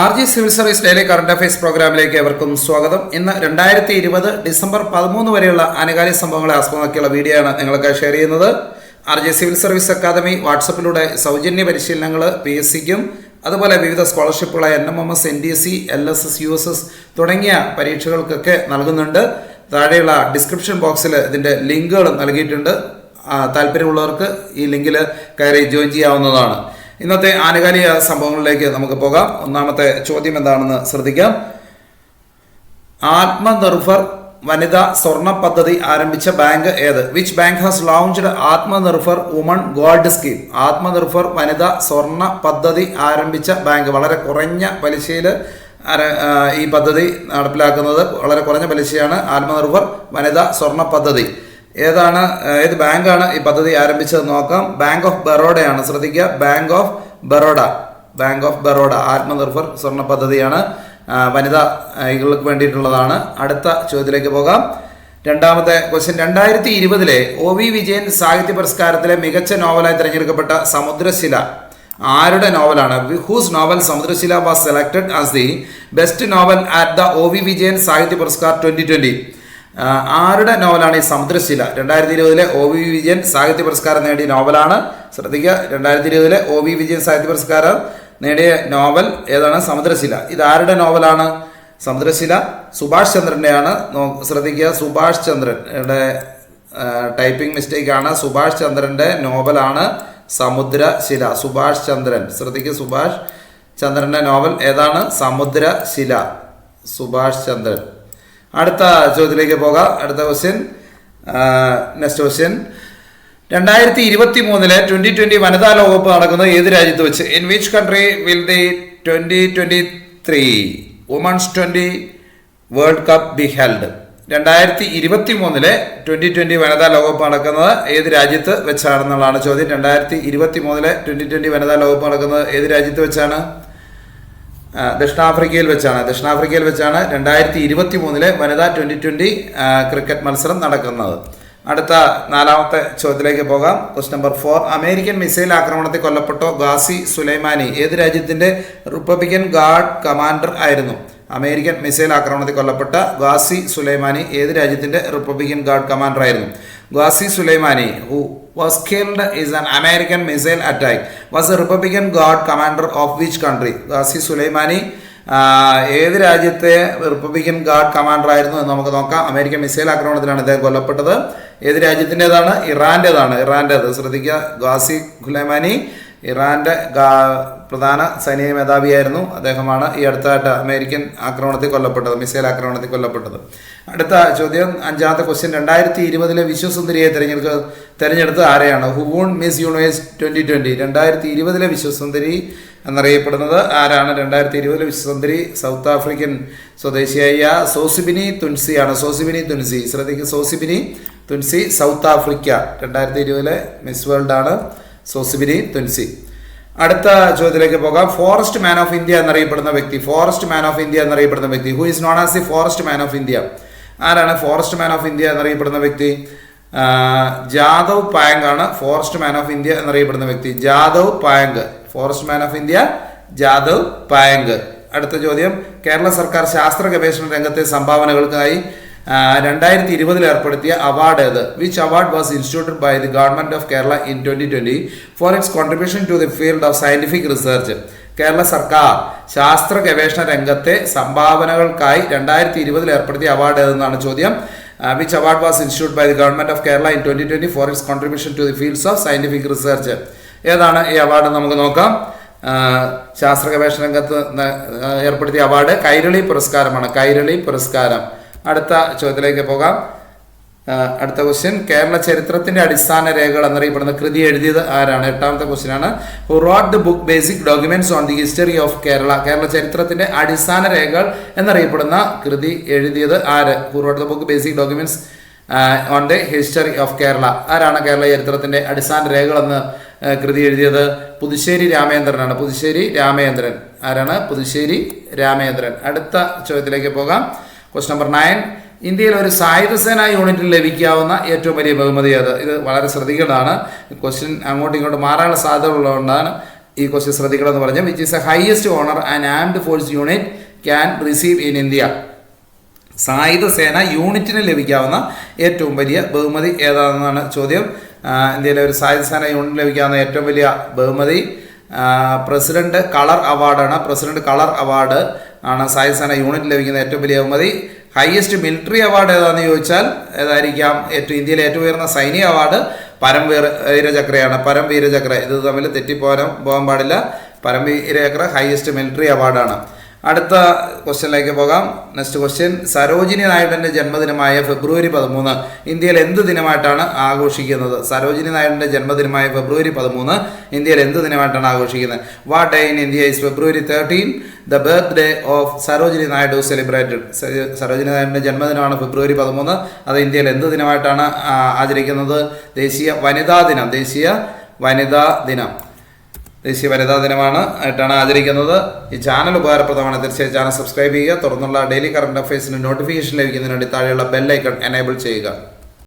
RG civil service daily current affairs പ്രോഗ്രാമിലേക്ക് എവർക്കും സ്വാഗതം. ഇന്ന് രണ്ടായിരത്തി ഇരുപത് ഡിസംബർ പതിമൂന്ന് വരെയുള്ള ആനുകാലിക സംഭവങ്ങളെ ആസ്പദമാക്കിയുള്ള വീഡിയോ ആണ് നിങ്ങൾക്ക് ഷെയർ ചെയ്യുന്നത്. R G civil service academy വാട്സപ്പിലൂടെ സൗജന്യ പരിശീലനങ്ങൾ പി എസ് സിക്കും അതുപോലെ വിവിധ സ്കോളർഷിപ്പുകളായ N M M S N D C L S S U S S തുടങ്ങിയ പരീക്ഷകൾക്കൊക്കെ നൽകുന്നുണ്ട്. താഴെയുള്ള ഡിസ്ക്രിപ്ഷൻ ബോക്സിൽ ഇതിന്റെ ലിങ്കുകൾ നൽകിയിട്ടുണ്ട്. താല്പര്യമുള്ളവർക്ക് ഈ ലിങ്കിൽ കയറി ജോയിൻ ചെയ്യാവുന്നതാണ്. ഇന്നത്തെ ആനുകാലിക സംഭവങ്ങളിലേക്ക് നമുക്ക് പോകാം. ഒന്നാമത്തെ ചോദ്യം എന്താണെന്ന് ശ്രദ്ധിക്കാം. ആത്മനിർഭർ വനിതാ സ്വർണ പദ്ധതി ആരംഭിച്ച ബാങ്ക് ഏത്? Which bank has launched Atmanirbhar woman gold scheme Atmanirbhar വനിതാ സ്വർണ പദ്ധതി ആരംഭിച്ച ബാങ്ക് വളരെ കുറഞ്ഞ പലിശയിൽ ഈ പദ്ധതി നടപ്പിലാക്കുന്നത് വളരെ കുറഞ്ഞ പലിശയാണ് ആത്മനിർഭർ വനിതാ സ്വർണ പദ്ധതി. ഏതാണ് ഏത് ബാങ്കാണ് ഈ പദ്ധതി ആരംഭിച്ചത് നോക്കാം. ബാങ്ക് ഓഫ് ബറോഡയാണ് ശ്രദ്ധിക്കുക. Bank of Baroda Bank of Baroda Atmanirbhar സ്വർണ പദ്ധതിയാണ്. വനിതാ വനിതകൾക്ക് വേണ്ടിയിട്ടുള്ളതാണ്. അടുത്ത ചോദ്യത്തിലേക്ക് പോകാം. രണ്ടാമത്തെ ക്വസ്റ്റ്യൻ രണ്ടായിരത്തി ഇരുപതിലെ ഒ വി വിജയൻ സാഹിത്യ പുരസ്കാരത്തിലെ മികച്ച നോവലായി തിരഞ്ഞെടുക്കപ്പെട്ട സമുദ്രശില. ആരുടെ നോവലാണ്? Whose novel Samudrashila was selected as the best novel at the O V Vijayan Sahitya Puraskar twenty twenty ആരുടെ നോവലാണ് ഈ സമുദ്രശില? രണ്ടായിരത്തി ഇരുപതിലെ ഒ വി വിജയൻ സാഹിത്യ പുരസ്കാരം നേടിയ നോവലാണ്. ശ്രദ്ധിക്കുക രണ്ടായിരത്തി ഇരുപതിലെ ഒ വി വിജയൻ സാഹിത്യ പുരസ്കാരം നേടിയ നോവൽ ഏതാണ്? സമുദ്രശില. ഇത് ആരുടെ നോവലാണ്? സമുദ്രശില സുഭാഷ് ചന്ദ്രന്റെയാണ് ശ്രദ്ധിക്കുക സുഭാഷ് ചന്ദ്രൻ. ഇവിടെ ടൈപ്പിംഗ് മിസ്റ്റേക്ക് ആണ്. സുഭാഷ് ചന്ദ്രന്റെ നോവലാണ് സമുദ്രശില. സുഭാഷ് ചന്ദ്രൻ. ശ്രദ്ധിക്കുക സുഭാഷ് ചന്ദ്രന്റെ നോവൽ ഏതാണ്? സമുദ്രശില. സുഭാഷ് ചന്ദ്രൻ. അടുത്ത ചോദ്യത്തിലേക്ക് പോകാം. അടുത്ത ക്വസ്റ്റ്യൻ നെക്സ്റ്റ് ക്വസ്റ്റ്യൻ രണ്ടായിരത്തി ഇരുപത്തി മൂന്നിലെ ട്വന്റി ട്വന്റി വനിതാ ലോകകപ്പ് നടക്കുന്നത് ഏത് രാജ്യത്ത് വെച്ച്? In which country will the twenty twenty three women's twenty world cup be held രണ്ടായിരത്തി ഇരുപത്തി മൂന്നിലെ ട്വന്റി ട്വന്റി വനിതാ ലോകകപ്പ് നടക്കുന്നത് ഏത് രാജ്യത്ത് വെച്ചാണെന്നുള്ളതാണ് ചോദ്യം. രണ്ടായിരത്തി ഇരുപത്തി മൂന്നിലെ ട്വന്റി ട്വന്റി വനിതാ ലോകകപ്പ് നടക്കുന്നത് ഏത് രാജ്യത്ത് വെച്ചാണ്? ദക്ഷിണാഫ്രിക്കയിൽ വെച്ചാണ്. ദക്ഷിണാഫ്രിക്കയിൽ വെച്ചാണ് രണ്ടായിരത്തി ഇരുപത്തി മൂന്നിലെ വനിതാ ട്വന്റി ട്വന്റി ക്രിക്കറ്റ് മത്സരം നടക്കുന്നത്. അടുത്ത നാലാമത്തെ ചോദ്യത്തിലേക്ക് പോകാം. Quest number four American missile ആക്രമണത്തിൽ കൊല്ലപ്പെട്ടോ? ഗാസി സുലൈമാനി ഏത് രാജ്യത്തിന്റെ റിപ്പബ്ലിക്കൻ ഗാർഡ് കമാൻഡർ ആയിരുന്നു? അമേരിക്കൻ മിസൈൽ ആക്രമണത്തിൽ കൊല്ലപ്പെട്ട ഗാസി സുലൈമാനി ഏത് രാജ്യത്തിന്റെ റിപ്പബ്ലിക്കൻ ഗാർഡ് കമാൻഡർ ആയിരുന്നു? Qasem Soleimani who was killed is an American missile attack was a Republican Guard commander of which country? Soleimani ആ, ഏത് രാജ്യത്തെ റിപ്പബ്ലിക്കൻ ഗാർഡ് കമാൻഡർ ആയിരുന്നു എന്ന് നമുക്ക് നോക്കാം. അമേരിക്കൻ മിസൈൽ ആക്രമണത്തിലാണ് ഇദ്ദേഹം കൊല്ലപ്പെട്ടത്. ഏത് രാജ്യത്തിന്റെതാണ്? ഇറാന്റെതാണ്. ഇറാന്റേത് ശ്രദ്ധിക്കുക. ഗാസി ഖുലൈമാനി ഇറാന്റെ പ്രധാന സൈനിക മേധാവിയായിരുന്നു. അദ്ദേഹമാണ് ഈ അടുത്തായിട്ട് അമേരിക്കൻ ആക്രമണത്തിൽ കൊല്ലപ്പെട്ടത് മിസൈൽ ആക്രമണത്തിൽ കൊല്ലപ്പെട്ടത്. അടുത്ത ചോദ്യം അഞ്ചാമത്തെ ക്വസ്റ്റ്യൻ രണ്ടായിരത്തി ഇരുപതിലെ വിശ്വസുന്ദരിയെ തിരഞ്ഞെടുക്ക തിരഞ്ഞെടുത്തത് ആരെയാണ്? Who won Miss Universe twenty twenty രണ്ടായിരത്തി ഇരുപതിലെ വിശ്വസുന്ദരി എന്നറിയപ്പെടുന്നത് ആരാണ്? രണ്ടായിരത്തി ഇരുപതിലെ വിശ്വസുന്ദരി സൗത്ത് ആഫ്രിക്കൻ സ്വദേശിയായ സോസിബിനി തുൻസിയാണ്. സോസിബിനി തുൻസി ശ്രദ്ധിക്കുക സോസിബിനി തുൻസി സൗത്ത് ആഫ്രിക്ക രണ്ടായിരത്തി ഇരുപതിലെ മിസ് വേൾഡാണ് സോസിബിനി തുൻസി. അടുത്ത ചോദ്യത്തിലേക്ക് പോകാം. ഫോറസ്റ്റ് മാൻ ഓഫ് ഇന്ത്യ എന്നറിയപ്പെടുന്ന വ്യക്തി. ഫോറസ്റ്റ് മാൻ ഓഫ് ഇന്ത്യ എന്നറിയപ്പെടുന്ന വ്യക്തി. Who is known as the forest man of India ആരാണ് ഫോറസ്റ്റ് മാൻ ഓഫ് ഇന്ത്യ എന്നറിയപ്പെടുന്ന വ്യക്തി? ജാദവ് പായങ്ക് ആണ് ഫോറസ്റ്റ് മാൻ ഓഫ് ഇന്ത്യ എന്നറിയപ്പെടുന്ന വ്യക്തി. Jadav Payeng forest man of India Jadav Payeng അടുത്ത ചോദ്യം. കേരള സർക്കാർ ശാസ്ത്ര ഗവേഷണ രംഗത്തെ സംഭാവനകൾക്കായി രണ്ടായിരത്തി ഇരുപതിൽ ഏർപ്പെടുത്തിയ അവാർഡ് ഏത്? Which award was instituted by the government of Kerala in twenty twenty four its contribution to the field of scientific research Kerala സർക്കാർ ശാസ്ത്ര ഗവേഷണ രംഗത്തെ സംഭാവനകൾക്കായി രണ്ടായിരത്തി ഇരുപതിൽ ഏർപ്പെടുത്തിയ അവാർഡ് ഏതെന്നാണ് ചോദ്യം? Which award was institute by the government of Kerala in twenty twenty four its contribution to the fields of scientific research ഏതാണ് ഈ അവാർഡ് നമുക്ക് നോക്കാം. ശാസ്ത്ര ഗവേഷണ രംഗത്ത് ഏർപ്പെടുത്തിയ അവാർഡ് കൈരളി പുരസ്കാരമാണ്. കൈരളി പുരസ്കാരം. അടുത്ത ചോദ്യത്തിലേക്ക് പോകാം. അടുത്ത ക്വസ്റ്റ്യൻ കേരള ചരിത്രത്തിന്റെ അടിസ്ഥാന രേഖകൾ എന്നറിയപ്പെടുന്ന കൃതി എഴുതിയത് ആരാണ്? എട്ടാമത്തെ ക്വസ്റ്റ്യൻ ആണ്. Who wrote the book basic documents on the history of Kerala Kerala ചരിത്രത്തിന്റെ അടിസ്ഥാന രേഖകൾ എന്നറിയപ്പെടുന്ന കൃതി എഴുതിയത് ആര്? Who wrote the book basic documents on the history of Kerala ആരാണ് കേരള ചരിത്രത്തിന്റെ അടിസ്ഥാന രേഖകൾ എന്ന് കൃതി എഴുതിയത്? പുതുശ്ശേരി രാമേന്ദ്രനാണ്. പുതുശ്ശേരി രാമേന്ദ്രൻ. ആരാണ്? പുതുശ്ശേരി രാമേന്ദ്രൻ. അടുത്ത ചോദ്യത്തിലേക്ക് പോകാം. ക്വസ്റ്റ് നമ്പർ നയൻ ഇന്ത്യയിൽ ഒരു സായുധ സേനാ യൂണിറ്റിൽ ലഭിക്കാവുന്ന ഏറ്റവും വലിയ ബഹുമതി അത് ഇത് വളരെ ശ്രദ്ധിക്കേണ്ടതാണ്. ക്വസ്റ്റ്യൻ അങ്ങോട്ടും ഇങ്ങോട്ടും മാറാനുള്ള സാധ്യത ഉള്ളതുകൊണ്ടാണ് ഈ ക്വസ്റ്റ്യൻ ശ്രദ്ധിക്കണമെന്ന് പറഞ്ഞു which is a highest honour and armed force unit can receive in India സായുധ സേന യൂണിറ്റിന് ലഭിക്കാവുന്ന ഏറ്റവും വലിയ ബഹുമതി ഏതാണെന്നാണ് ചോദ്യം. ഇന്ത്യയിലെ ഒരു സായുധ സേന യൂണിറ്റിന് ലഭിക്കാവുന്ന ഏറ്റവും വലിയ ബഹുമതി പ്രസിഡന്റ് കളർ അവാർഡാണ്. പ്രസിഡന്റ് കളർ അവാർഡ് ആണ്. സായുധ സേന യൂണിറ്റ് ലഭിക്കുന്ന ഏറ്റവും വലിയ ബഹുമതി. ഹയസ്റ്റ് മിലിറ്ററി അവാർഡ് ഏതാണെന്ന് ചോദിച്ചാൽ ഏതായിരിക്കാം? ഏറ്റവും ഇന്ത്യയിലെ ഏറ്റവും ഉയർന്ന സൈനിക അവാർഡ് പരംവീർ വീരചക്രയാണ്. പരംവീരചക്ര ഇത് തമ്മിൽ തെറ്റിപ്പോകാൻ പോകാൻ പാടില്ല. പരംവീരചക്ര ഹയസ്റ്റ് മിലിറ്ററി അവാർഡാണ് അടുത്ത ക്വസ്റ്റ്യനിലേക്ക് പോകാം. നെക്സ്റ്റ് ക്വസ്റ്റ്യൻ സരോജിനി നായിഡുവിന്റെ ജന്മദിനമായ ഫെബ്രുവരി പതിമൂന്ന് ഇന്ത്യയിൽ എന്ത് ദിനമായിട്ടാണ് ആഘോഷിക്കുന്നത്? സരോജിനി നായിഡുവിന്റെ ജന്മദിനമായ ഫെബ്രുവരി പതിമൂന്ന് ഇന്ത്യയിൽ എന്ത് ദിനമായിട്ടാണ് ആഘോഷിക്കുന്നത്? What day in India is February thirteen the birthday of Sarojini Naidu celebrated Sarojini നായിഡുവിന്റെ ജന്മദിനമാണ് ഫെബ്രുവരി പതിമൂന്ന്. അത് ഇന്ത്യയിൽ എന്ത് ദിനമായിട്ടാണ് ആചരിക്കുന്നത്? ദേശീയ വനിതാ ദിനം. ദേശീയ വനിതാ ദിനം. ദേശീയ വനിതാ ദിനമാണ് ആയിട്ടാണ് ആചരിക്കുന്നത്. ഈ ചാനൽ ഉപകാരപ്രദമാണ്. തീർച്ചയായും ചാനൽ സബ്സ്ക്രൈബ് ചെയ്യുക. തുടർന്നുള്ള ഡെയിലി കറണ്ട് അഫയേഴ്സിന് നോട്ടിഫിക്കേഷൻ ലഭിക്കുന്നതിന് വേണ്ടി താഴെയുള്ള ബെല്ലൈക്കൺ എനേബിൾ ചെയ്യുക.